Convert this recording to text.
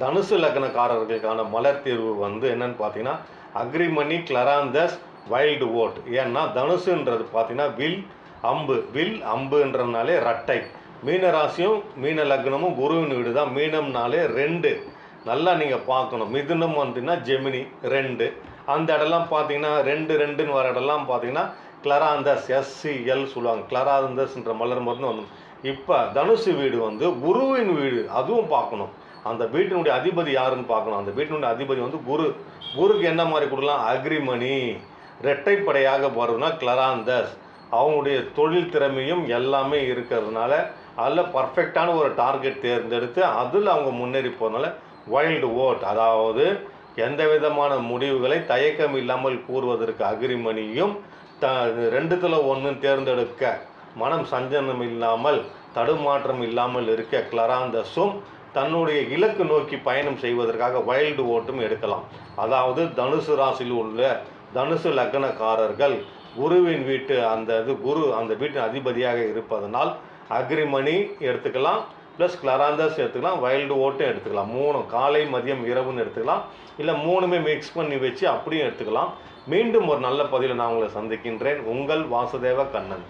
தனுசு லக்னக்காரர்களுக்கான மலர் தீர்வு வந்து என்னன்னு பார்த்தீங்கன்னா அக்ரிமணி கிளராந்தஸ் வைல்டு ஓட். ஏன்னா தனுசுன்றது பார்த்தீங்கன்னா வில் அம்பு. வில் அம்புன்றதுனாலே ரட்டை மீன ராசியும் மீன லக்னமும் குருவின் வீடு தான் மீனம்னாலே ரெண்டு. நல்லா நீங்கள் பார்க்கணும். மிதுனம் வந்துன்னா ஜெமினி ரெண்டு. அந்த இடம்லாம் பார்த்தீங்கன்னா ரெண்டு ரெண்டுன்னு வர இடம்லாம் பார்த்தீங்கன்னா கிளராந்தஸ் எஸ்சிஎல் சொல்லுவாங்க. கிளராந்தஸ்ன்ற மலர் மருந்து வந்து இப்போ தனுசு வீடு வந்து குருவின் வீடு. அதுவும் பார்க்கணும். அந்த வீட்டினுடைய அதிபதி யாருன்னு பார்க்கணும். அந்த வீட்டினுடைய அதிபதி வந்து குரு. குருக்கு என்ன மாதிரி கொடுக்கலாம்? அக்ரிமணி. இரட்டைப்படையாக வருதுன்னா கிளராந்தஸ். அவங்களுடைய தொழில் திறமையும் எல்லாமே இருக்கிறதுனால அதில் பர்ஃபெக்டான ஒரு டார்கெட் தேர்ந்தெடுத்து அதில் அவங்க முன்னேறி போகிறதுனால வைல்டு ஓட் அதாவது எந்த விதமான முடிவுகளை தயக்கம் இல்லாமல் கூறுவதற்கு அக்ரிமணியும் த ரெண்டுத்தில் ஒன்று தேர்ந்தெடுக்க. மனம் சஞ்சனம் இல்லாமல் தடுமாற்றம் இல்லாமல் இருக்க கிளராந்தஸும் தன்னுடைய இலக்கு நோக்கி பயணம் செய்வதற்காக வைல்டு ஓட்டும் எடுக்கலாம். அதாவது தனுசு ராசியில் உள்ள தனுசு லக்னக்காரர்கள் குருவின் வீட்டு அந்த இது குரு அந்த வீட்டின் அதிபதியாக இருப்பதனால் அக்ரிமணி எடுத்துக்கலாம் ப்ளஸ் கிளராந்தஸ் எடுத்துக்கலாம் வைல்டு ஓட்டும் எடுத்துக்கலாம். மூணு காலை மதியம் இரவுன்னு எடுத்துக்கலாம். இல்லை மூணுமே மிக்ஸ் பண்ணி வச்சு அப்படியும் எடுத்துக்கலாம். மீண்டும் ஒரு நல்ல பதிவில் நான் உங்களை சந்திக்கின்றேன். உங்கள் வாசுதேவ கண்ணன்.